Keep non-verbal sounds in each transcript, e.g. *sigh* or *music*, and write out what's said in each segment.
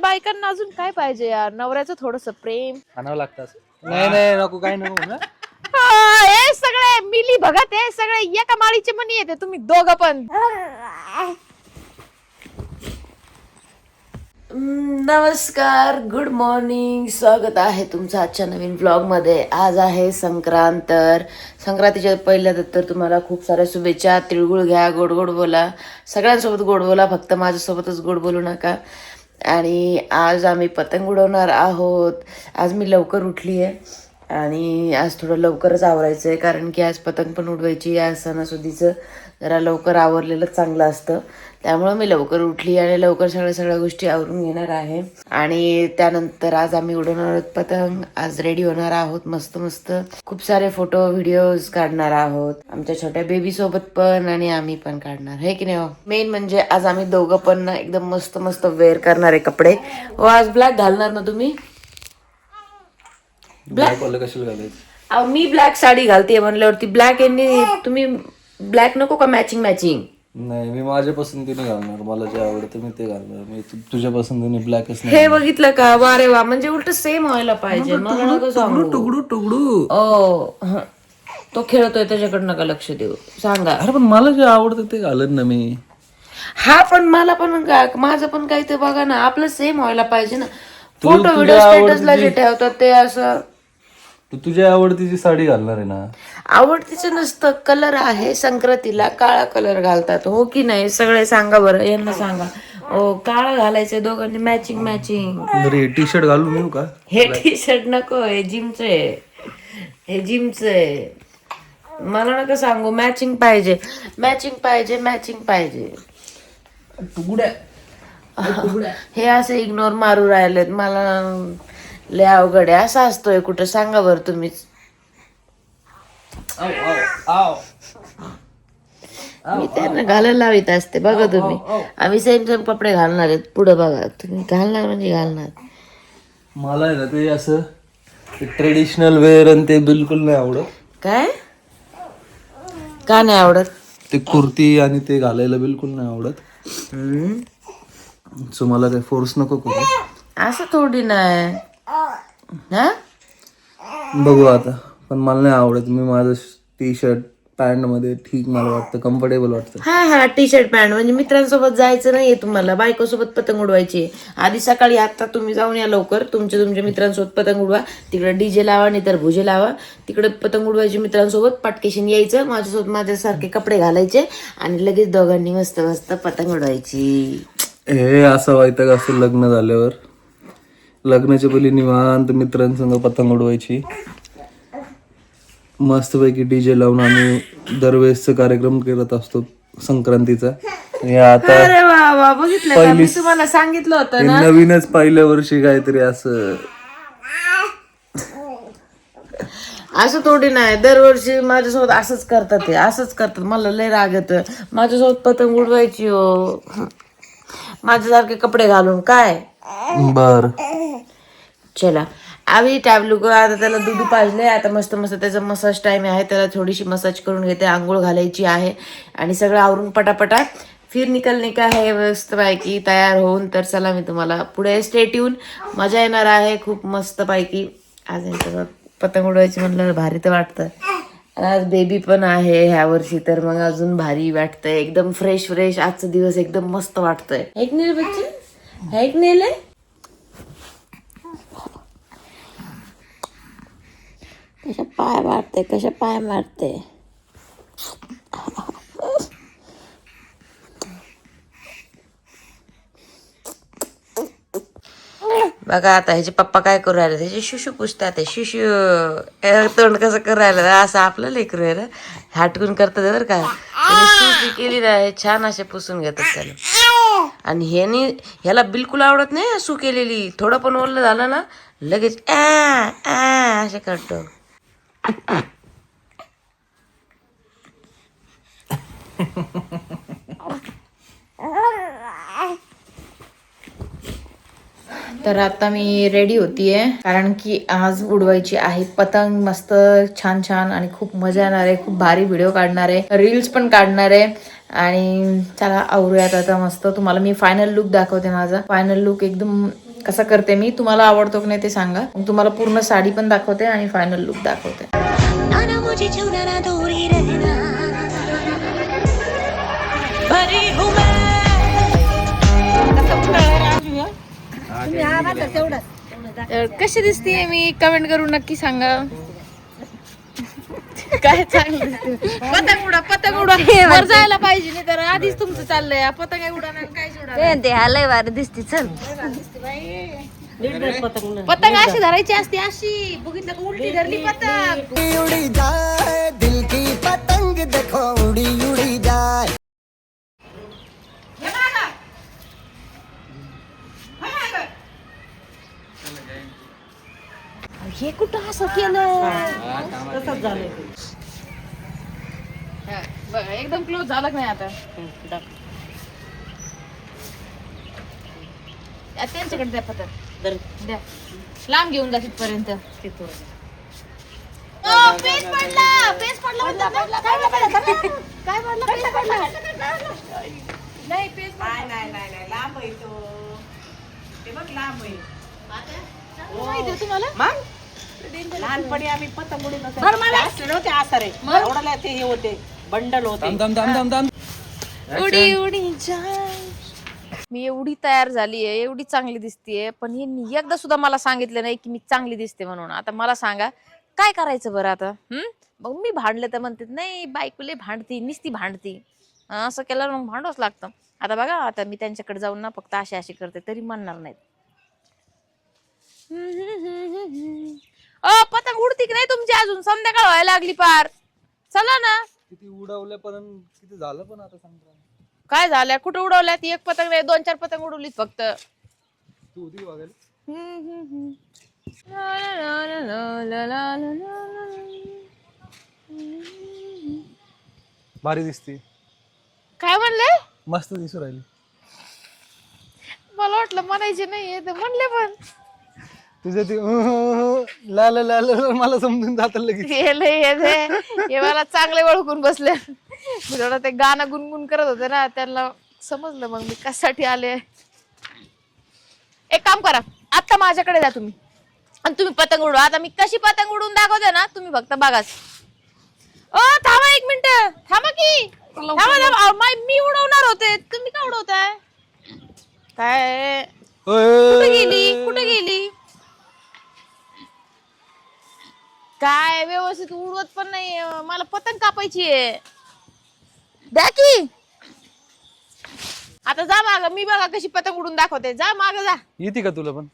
बायकांना अजून काय पाहिजे यार? नवऱ्याचं थोडस प्रेम. आणावं लागतं असं. नाही नाही नको काय नको हा, हे सगळे मिली भगत हे सगळे एका माळीचे मनी येते तुम्ही दोघं पण. नमस्कार गुड मॉर्निंग स्वागत आहे तुमचं आजच्या नवीन ब्लॉगमध्ये आज आहे संक्रांत तर संक्रांतीच्या पहिल्या तर तुम्हाला खूप साऱ्या शुभेच्छा तिळगुळ घ्या गोड गोड बोला. सगळ्यांसोबत गोड बोला फक्त माझ्यासोबतच गोड बोलू नका. आणि आज आम्ही पतंग उडवणार आहोत. आज मी लवकर उठली आहे आणि आज थोडं लवकरच आवरायचं आहे कारण की आज पतंग पण उडवायची आज सणासुदीचं. जरा लवकर आवरलेलं चांगलं असतं. त्यामुळं मी लवकर उठली आणि लवकर सगळ्या सगळ्या गोष्टी आवरून घेणार आहे. आणि त्यानंतर आज आम्ही उडवणार आहोत पतंग. आज रेडी होणार आहोत मस्त मस्त. खूप सारे फोटो व्हिडिओज काढणार आहोत. आमच्या छोट्या बेबी सोबत पण आणि आम्ही पण काढणार. हे की नाही मेन म्हणजे आज आम्ही दोघं पण ना एकदम मस्त मस्त वेअर करणारे कपडे. व आज ब्लॅक घालणार ना तुम्ही? ब्लॅक मी ब्लॅक साडी घालते म्हणल्यावरती ब्लॅक यांनी तुम्ही ब्लॅक नको का मॅचिंग मॅचिंग नाही मी माझ्या पसंतीने घालणार. मला जे आवडतं मी ते घालणार. मी तु- तुझ्या पसंतीने ब्लॅकच नाही हे बघितलं का? वारे वा. म्हणजे उलट सेम व्हायला पाहिजे. मला नको सांगू. ओ हं. तो खेळतोय त्याच्याकडे नका लक्ष देऊ. सांगा. अरे पण मला जे आवडतं ते घालत ना मी. हा पण मला पण माझं पण काही ते बघा ना आपलं सेम व्हायला पाहिजे ना. फोटो व्हिडिओ स्टेटसला जे ठेवतात ते असं. तू तुझ्या आवडतीची साडी घालणार आहे ना. आवडतीचं नसतं कलर आहे संक्रांतीला काळा कलर घालतात. हो की नाही? सगळे सांगा बरं यांना सांगा. ओ काळा घालायचं दोघांनी मॅचिंग मॅचिंग टी शर्ट घालून येऊ का? हे टी शर्ट नको हे जिमचं आहे. हे जिमचं आहे. मला नका सांगू मॅचिंग पाहिजे. मॅचिंग पाहिजे मॅचिंग पाहिजे. हे असे इग्नोर मारू राहिलेत. मला लय अवघड आहे. असं असतोय कुठं. सांगा बरं तुम्हीच. मी त्यांना घालायला लावित असते बघा तुम्ही. आम्ही सेम सेम कपडे घालणार आहेत पुढे बघा. तुम्ही घालणार म्हणजे घालणार. मला आहे ना ते असं ट्रेडिशनल वेअर आणि ते बिलकुल नाही आवडत. काय? का नाही आवडत? ते कुर्ती आणि ते घालायला बिलकुल नाही आवडत. हम्म. सो मला काही फोर्स नको करू. असं थोडी नाही. हा? बघू आता. पण मला नाही आवडत. मी माझं टी शर्ट पॅन्टमध्ये ठीक मला वाटतं कम्फर्टेबल वाटतं. हा हा टी शर्ट पॅन्ट. म्हणजे मित्रांसोबत जायचं नाहीये तुम्हाला. बायकोसोबत पतंग उडवायची आहे. आधी सकाळी आता तुम्ही जाऊन या लवकर. तुमच्या तुमच्या मित्रांसोबत पतंग उडवा. तिकडे डीजे लावा नाही तर भुजे लावा. तिकडे पतंग उडवायची मित्रांसोबत. पटकेशीन यायचं. माझ्यासोबत माझ्यासारखे कपडे घालायचे. आणि लगेच दोघांनी मस्त मस्त पतंग उडवायची. हे असं व्हायचं असं लग्न झाल्यावर. लग्नाच्या पहिली निवांत मित्रांसंग पतंग उडवायची. मस्तपैकी डीजे लावून आम्ही दरवेळेसचा कार्यक्रम करत असतो संक्रांतीचा. आता अरे वा वा बघितलं का? मी तुम्हाला सांगितलं होतं हे नवीनच पहिल्या वर्षी काहीतरी असं. असं थोडी नाही दरवर्षी माझ्यासोबत असंच करतात ते असंच करतात. मला लय राग येतं माझ्यासोबत पतंग उडवायची हो. माझ्यासारखे कपडे घालून काय? बर. चला. आम्ही टॅबलू आता त्याला दूध पाजले आता मस्त मस्त त्याचा मसाज टाईम आहे. त्याला थोडीशी मसाज करून घेते. आंघोळ घालायची आहे. आणि सगळं आवरून पटापटा फिर निकलने का आहे मस्त पैकी तयार होऊन. तर चला मी तुम्हाला पुढे स्टेट येऊन मजा येणार आहे. खूप मस्त पैकी आज यांच्यासोबत पतंग उडवायची म्हणलं भारी तर वाटतं. आज बेबी पण आहे ह्या वर्षी. तर मग अजून भारी वाटतंय. एकदम फ्रेश फ्रेश आजचा दिवस एकदम मस्त वाटतंय. ऐक नेल बच्चे ऐक नेले. कशा पाय मारते कशा पाय मारते? बघा आता ह्याचे पप्पा काय करू राहिले त्याचे शिशू पुसतात ते शिशू. तोंड कसं करू राहिलं असं आपलं लेकरू आहे ना हाटकून करतात बरं का. शिशी केली ना हे छान असे पुसून घेतात त्याला. आणि ह्यानी ह्याला बिलकुल आवडत नाही सू केलेली. थोडं पण ओरलं झालं ना लगेच आ आ असे करतो. तर आता मी रेडी होतीये कारण की आज उडवायची आहे पतंग मस्त छान छान आणि खूप मजा येणार आहे खूप भारी व्हिडिओ काढणार आहे रील्स पण काढणार आहे. आणि चला आवरूयात आता मस्त. तुम्हाला मी फायनल लुक दाखवते माझा. फायनल लुक एकदम कसा करते मी तुम्हाला आवडतो की नाही ते सांगा. मग तुम्हाला पूर्ण साडी पण दाखवते आणि फायनल लुक दाखवते. आना मुझे छूना ना दूरी रहना। भरी हूँ मैं। कशी दिसतीये मी? कमेंट करून नक्की सांगा. काय चांगलं? दिसते. पतंग उडा पतंग उडा. वर जायला पाहिजे नाही तर आधीच तुमचं चाललंय. पतंग काय उडा काय उडा ते हलय वार दिसती चल. पतंग अशी धरायची असते अशी. बघितलं का उलटी धरली पतंग. उड़ी जाए दिल की पतंग देखो उड़ी उड़ी जाए हे कुठं असं केलं? बघा एकदम क्लोज झालं का नाही आता? त्यांच्याकडे द्या पतंग द्या. लांब घेऊन जा तिथपर्यंत. ओ, पेज पडला! पेज पडला म्हणतात ना? काय पडला? काय पडला? पेज पडला. नाही पेज माहिती आहे तुम्हाला? लहानपणी आम्ही पतंगुडी नव्हते आसारे. एवढ्याला ते हे होते. बंडल होते. दम दम दम दम उडी उडी जाय मी एवढी तयार झाली आहे एवढी चांगली दिसतीये पण हे एकदा सुद्धा मला सांगितलं नाही की मी चांगली दिसते म्हणून. आता मला सांगा काय करायचं बरं आता? हम्म मग मी भांडले तर म्हणते नाही बायकोले भांडती निसती भांडती. असं केलं मग भांडवच लागतं. आता बघा आता मी त्यांच्याकडे जाऊन ना फक्त अशी अशी करते तरी म्हणणार नाहीत. अ पतंग उडती की नाही तुमची अजून? संध्याकाळ व्हायला लागली पार. चला ना. किती उडवल्यापर्यंत किती झालं पण आता सांग काय झाल्या कुठं उडवल्यात? एक पतंग नाही दोन चार पतंग उडवलीत फक्त. तू होती का बघायला भारी दिसते. काय म्हणले? मस्त दिसू राहिली. मला वाटलं म्हणायचे नाहीये तर म्हणले पण. तुझं ते ला ला ला ला मला समजून जात लगेच. हे लय हे. हे मला चांगले ओळखून बसले. मी थोडं ते गाणं गुणगुण करत होते ना त्यांना समजलं मग मी कशासाठी आले. एक काम करा आता माझ्याकडे द्या तुम्ही. आणि तुम्ही पतंग उडवा. आता मी कशी पतंग उडवून दाखवते ना तुम्ही फक्त बघाच ओ थांबा एक मिनिट. थांबा की. थांबा थांबा. अहो, मा- मी उडवणार होते. तुम्ही का उडवताय? काय? कुठे गेली? कुठे गेली? काय व्यवस्थित उडवत पण नाही मला पतंग कापायची आहे. द्या की. आता जा माग. मी बघा कशी पतंग उडून दाखवते. जा माग जा. येते का तुला पण?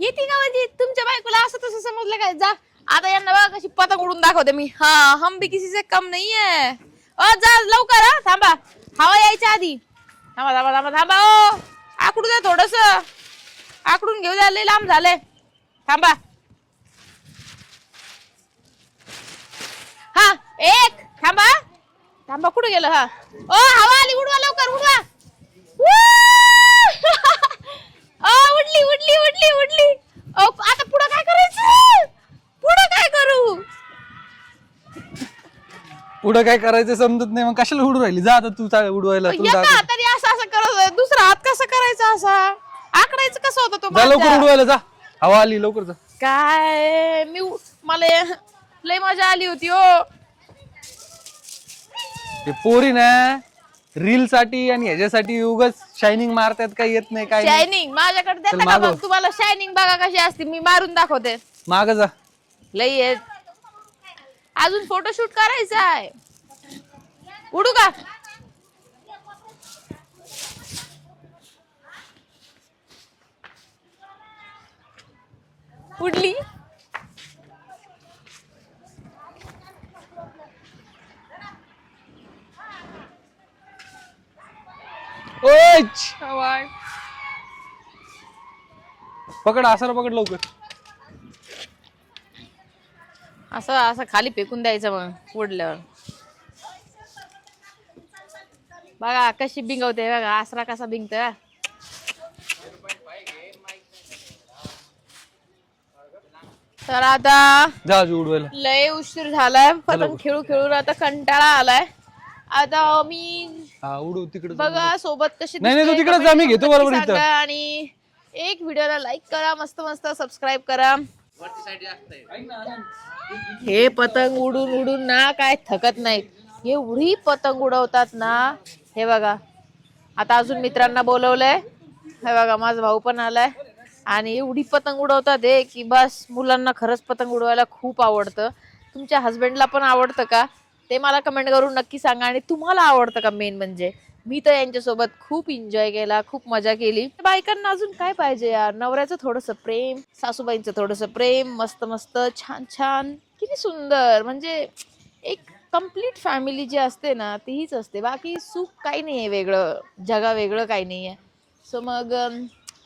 येते का म्हणजे? तुमच्या बायकोला असं तसं समजलं काय? जा. आता यांना बघा कशी पतंग उडून दाखवते मी. हा हम भी किसी से कम नाहीये. अ जा लवकर हा. थांबा. हवा यायच्या आधी. थांबा थांबा थांबा थांबा. ओ आकडू द्या थोडस. आकडून घेऊ द्या लय लांब झाले थांबा. एक थांबा. थांबा कुठे गेलं? हा. ओ हवा आली उडवा लवकर उडवा. *laughs* उडली उडली उडली उडली. आता पुढं काय करायचं? पुढं काय करू? पुढं काय करायचं समजत नाही. मग कशाला उडू राहिली? जा आता तू चाल उडवायला एका दाखव. हाताने असं असं करत दुसरा हात कसा करायचा असा? आकडायचं कसं होतं तो जा लवकर? उडवायला जा. हवा आली लवकर जा. काय? मी उ- मला लय मजा आली होती हो. ते पोरी ना रील साठी आणि ह्याच्यासाठी उगाच शायनिंग मारतात काही येत नाही काय नाही. शायनिंग माझ्याकडे चल देता का मागव. मग? तुम्हाला शायनिंग बघा कशी असते मी मारून दाखवते. माग जा. लई आहेत. अजून फोटोशूट करायचा आहे. उडू का? उडली? छ. हवाय. पकड आसारा पकड लवकर. असं असं खाली फेकून द्यायचं मग उडल्यावर बघा कशी बिंगवते बघा आसरा कसा बिंगतोय तर आता जा आजू उडवायला. लय उशीर झालाय पतंग खेळू खेळून आता कंटाळा आलाय. आता मी हा तिकडे बघा सोबत कशी नाही, नाही, तू दिसते, तिकडे जा, मी comment घेतो बरोबर नक्की इथं. सांगा आणि एक व्हिडिओला लाईक करा मस्त मस्त सबस्क्राईब करा. हे पतंग उडून उडून ना काय थकत नाहीत. एवढी पतंग उडवतात ना. हे बघा आता अजून मित्रांना बोलवलंय. हे बघा माझा भाऊ पण आलाय. आणि एवढी पतंग उडवतात हे की बस मुलांना खरंच पतंग उडवायला खूप आवडतं. तुमच्या हस्बंडला पण आवडतं का? ते मला कमेंट करून नक्की सांगा आणि तुम्हाला आवडतं का मेन म्हणजे? मी तर यांच्यासोबत खूप एन्जॉय केला खूप मजा केली. बायकांना अजून काय पाहिजे यार? नवऱ्याचं थोडंसं प्रेम सासूबाईंचं थोडंसं प्रेम मस्त मस्त छान छान. किती सुंदर. म्हणजे एक कंप्लीट फॅमिली जी असते ना तीच असते. बाकी सुख काही नाही आहे वेगळं. जगा वेगळं काही नाही आहे सो मग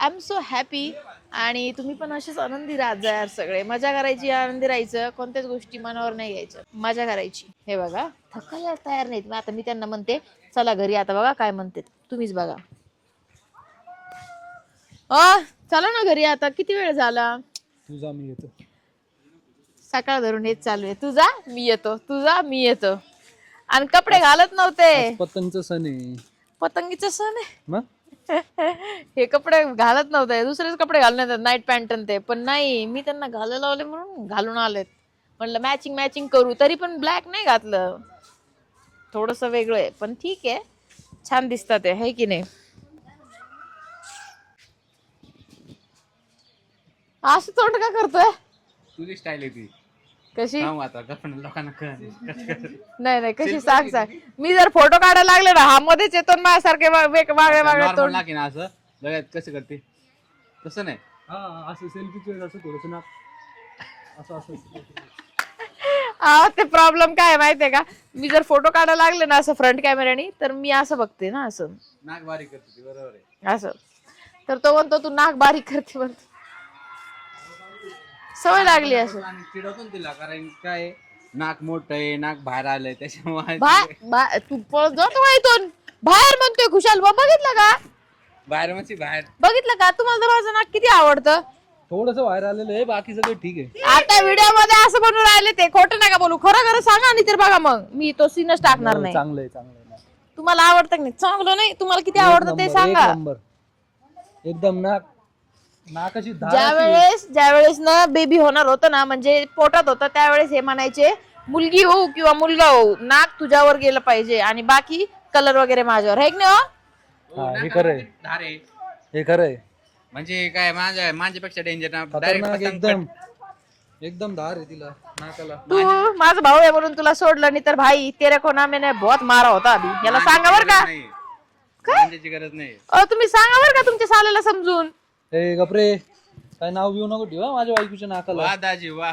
आय एम सो हॅपी आणि तुम्ही पण असेच आनंदी राहत जा यार सगळे. मजा करायची आनंदी राहायचं. कोणत्याच गोष्टी मनावर नाही घ्यायचं मजा करायची. हे बघा. थकायला तयार नाहीत. मग आता मी त्यांना म्हणते चला घरी आता बघा काय म्हणते तुम्हीच बघा. अ चला ना घरी आता. किती वेळ झाला? तुझा मी येतो. सकाळ धरून हेच चालू आहे. तुझा मी येतो. तुझा मी येतो. आणि कपडे घालत नव्हते. पतंगचा सण आहे. पतंगीचा सण आहे? मग? हे कपडे घालत नव्हते. दुसरेच कपडे घालून येतात नाईट पॅन्ट ते. पण नाही मी त्यांना घालायला लावले म्हणून घालून आलेत. म्हणलं मॅचिंग मॅचिंग करू. तरी पण ब्लॅक नाही घातलं. थोडस वेगळं आहे पण ठीक आहे. छान दिसतात ते की नाही? असं तोंड का करतोय? तुझी स्टाईल आहे ती. कशी? सांग आता गप्पा लोकांना कळ नाही नाही कशी सांग सांग. मी जर फोटो काढायला लागले ना हा मध्येच येतो आणि माझ्यासारखे वा- वेग- वागळे वागळे नॉर्मल तोंड. लागेल ना असं? कसं करते? तसं नाही? हा असं सेल्फीच असं थोडस ना. असं असं. हा ते प्रॉब्लेम काय आहे माहितीये का? मी जर फोटो काढायला लागले ना असं फ्रंट कॅमेऱ्याने तर मी असं बघते ना असं. नाक बारीक करते ती बरोबर आहे. असं. तर तो म्हणतो तू नाक बारीक करते म्हणतो. सवय लागली असं आणि तिला कारण काय आहे, नाक मोठं आहे नाक बाहेर आलंय त्याच्यामुळे *laughs* तू पळत इथून. बाहेर म्हणतोय खुशाल बा बघितलं का? बाहेर म्हणजे बाहेर. बघितलं का? तुम्हाला तर माझं नाक किती आवडतं? थोडस बाहेर आलेलं आहे बाकी सगळं ठीक आहे. आता व्हिडिओमध्ये असं बनवून राहिले ते खोटं नका बोलू. खरं खरं सांगा आणि तर बघा मग. मी तो सीनच टाकणार नाही चांगलं आहे चांगलं आहे तुम्हाला आवडतं की नाही? चांगलं नाही. तुम्हाला किती आवडतं ते सांगा. नंबर. एकदम नाक. नाकाची धार ज्या अशी- वेळेस ज्या वेळेस ना बेबी होणार होतं ना म्हणजे पोटात होतं त्यावेळेस हे म्हणायचे मुलगी होऊ किंवा मुलगा होऊ नाक तुझ्यावर गेलं पाहिजे आणि बाकी कलर वगैरे माझ्यावर. आहे की नाही हो? हा, हे खरं आहे. धार. आहे हे खरं आहे. म्हणजे काय माझ्या माझ्यापेक्षा डेंजर ना खतरनाक एकदम. एकदम धार आहे तिला नाकाला. तू माझा भाऊ आहे म्हणून तुला सोडलं नाही तर भाई तेरे को ना मैंने बहुत मारा होता अभी. याला सांगा बरं का? गरज नाही. तुम्ही सांगा बरं का तुमच्या साल्याला समजून? ए गपरे. काय नाव घेऊ नको ठेवा माझ्या बायकोच्या नाकाला. वा दाजी वा.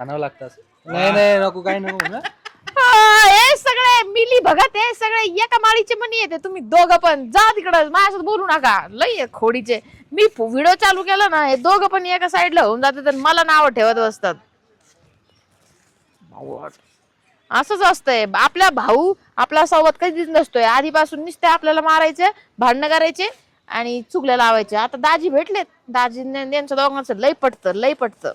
आणावं लागतं असं. नाही नाही नको काय नको ना हा, हे सगळे मिली भगत हे सगळे एका माळीचे मनी येते. तुम्ही दोघं पण जा तिकडं माझ्यासोबत बोलू नका. लई आहे खोडीचे. मी व्हिडिओ चालू केला ना हे दोघं पण एका साईडला होऊन जातात आणि मला नाव ठेवत बसतात. असंच असतंय. आपला भाऊ आपला संवाद कधीच नसतोय. आधीपासून नुसते आपल्याला मारायचे भांडणं करायचे आणि चुगल्या लावायच्या. आता दाजी भेटलेत. दाजी यांचं दोघांचं लई पटतं लई पटतं.